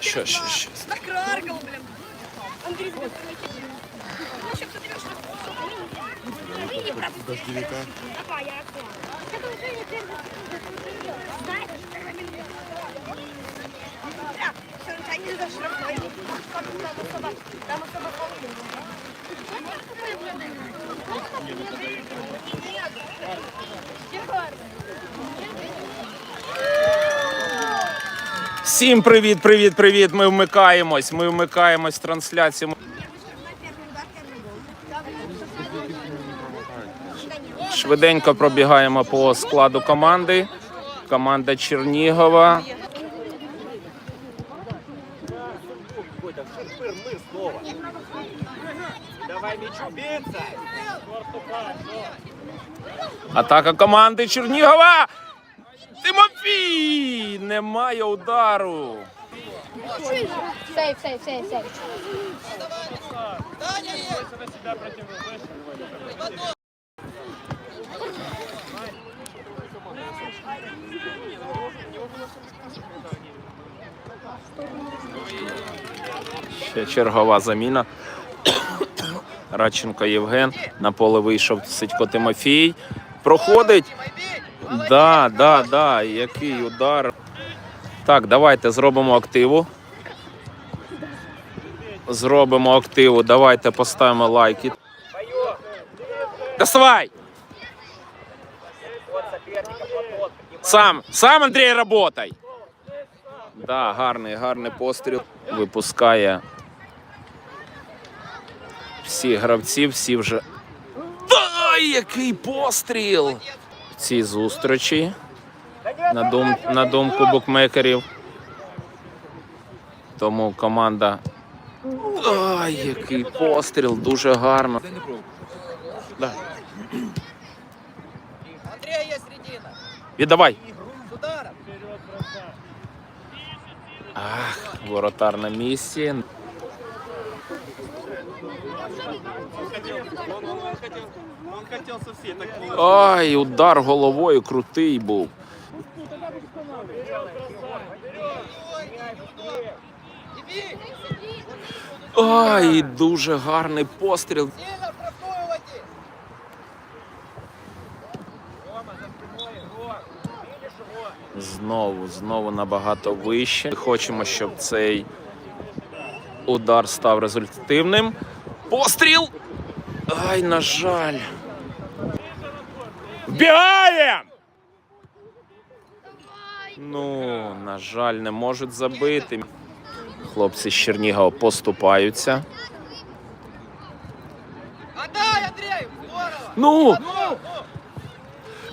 Що, що, що? Накаркал, блин. Андрей, Ну, щоб ти Всім привіт, привіт, привіт. Ми вмикаємось. Ми вмикаємось в трансляцію. Швиденько пробігаємо по складу команди. Команда Чернігова. Атака команди Чернігова. Тимофій! Немає удару. Сейф, сейф, сейф, сейф. Ще чергова заміна. Радченко Євген. На поле вийшов Сидько Тимофій. Проходить. Да, да, да. Який удар. Так, давайте зробимо активу. Зробимо активу. Давайте поставимо лайки. Доставай! Сам, сам Андрій, работай! Да, гарний, гарний постріл. Випускає всі гравці, всі вже. Да, який постріл! В цій зустрічі. На, дум... на думку букмекерів. Тому команда. Ай, який постріл, дуже гарно. Да. Андрея есть середина! Віддавай. Ах, воротар на місці. Ай, удар головою крутий був. Ай, дуже гарний постріл. Знову, знову набагато вище. Хочемо, щоб цей удар став результативним. Постріл! Ай, на жаль. Вбігаємо! Ну, на жаль, не можуть забити. Хлопці з Чернігова поступаються. Ну!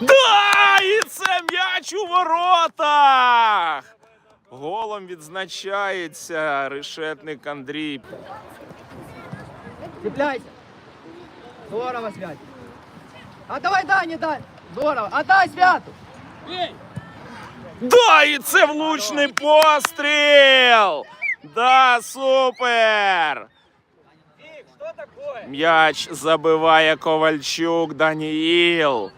Да! І це м'яч у воротах! Голом відзначається решетник Андрій. Цепляйся! Здорово, Свят! Отдавай Дане, дай! Здорово! Отдай Святу! Да, і це влучний постріл! Да, супер! М'яч забиває Ковальчук Даніїл.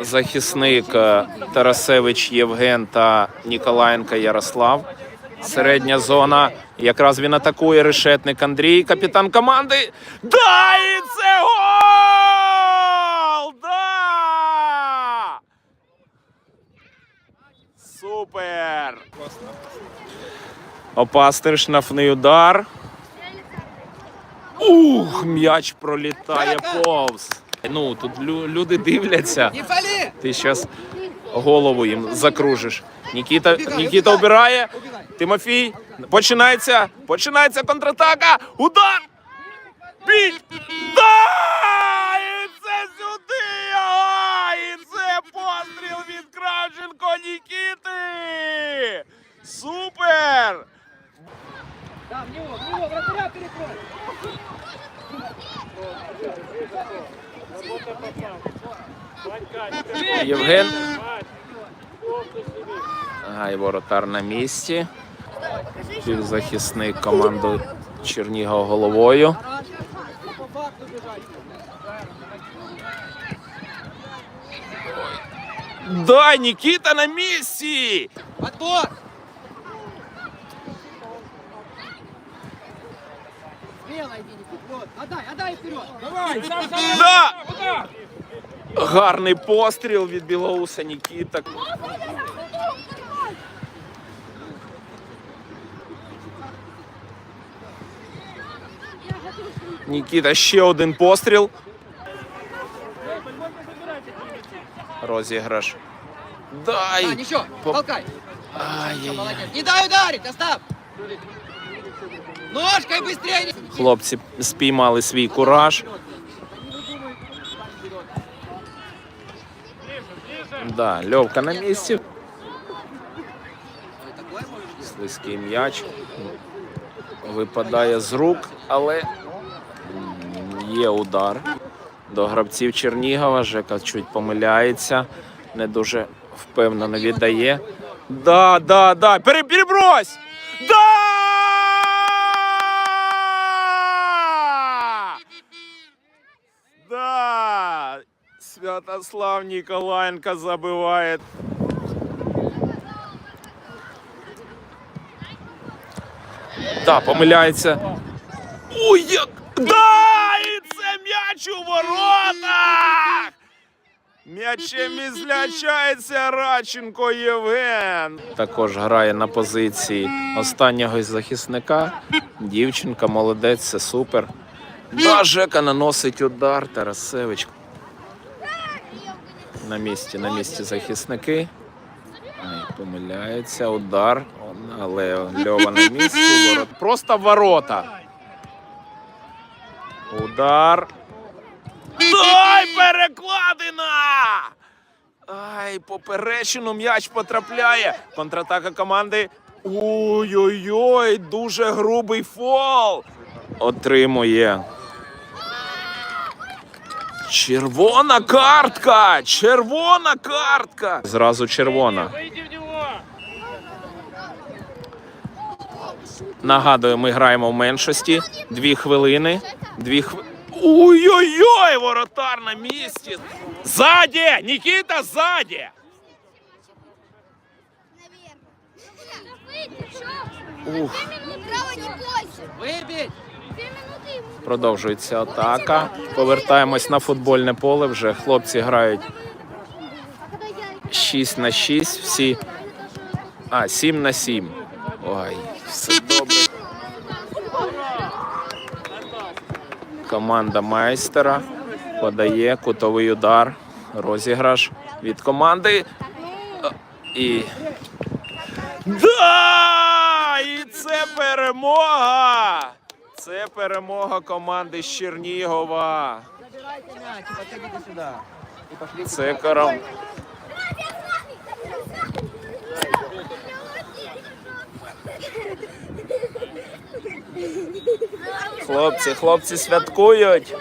Захисник е, Тарасевич Євген та Ніколаєнко Ярослав. Середня зона. Якраз він атакує решетник Андрій, капітан команди. Да, і це гол! Да! Супер! Опастер штрафний удар. Ух, м'яч пролітає повз. Ну, тут лю- люди дивляться. Ти зараз голову їм закружиш. Нікіта, Нікіта обирає. Тимофій. Починається. Починається контратака. Удар! Бій! Да! І це сюди! І це постріл від Кравченко Нікіти! Супер! Євген. Ага, Гай воротар на місці. Півзахисник команду Чернігова головою. Да, Нікіта на місці! Отбор! Да! Гарний постріл від білоуса Нікіта. Нікіта ще один постріл. Розіграш. Дай! Да, ничего, По- толкай. Ай-яй-яй. Не дай ударить, Остап. Ножкой быстрее. Хлопці спіймали свій кураж. Да, Льовка на місці. Слизький м'яч. Випадає з рук, але є удар. До гравців Чернігова. Жека чуть помиляється. Не дуже впевнено віддає. Да, да, да. Перебрось! Да! Да! Святослав Ніколаєнко забиває. Да, помиляється. Ой, як. Да! М'яч у воротах! М'ячем ізлячається Радченко Євген. Також грає на позиції останнього із захисника. Дівчинка, молодець, це супер. Да, Жека наносить удар. Тарасевич. На місці, на місці захисники. Ай, помиляється. Удар. Але Льова на місці. Просто ворота. Удар. Дай перекладина! Ай, поперечину м'яч потрапляє. Контратака команди. Ой-ой-ой, дуже грубий фол. Отримує. Червона картка! Червона картка! Зразу червона. Нагадую, ми граємо в меншості. Дві хвилини. Дві хв... Ой-ой-ой! Воротар на місці. Ззаді! Нікіта, ззаді! Ух. Ему. Продовжується атака. Повертаємось на футбольне поле. Вже хлопці грають А 6 на 6. Всі. А, 7 на 7. Ой, все Команда майстера подає кутовий удар. Розіграш від команди. І. Да! І це перемога! Це перемога команди з Чернігова. Це кором. Хлопці, хлопці святкують.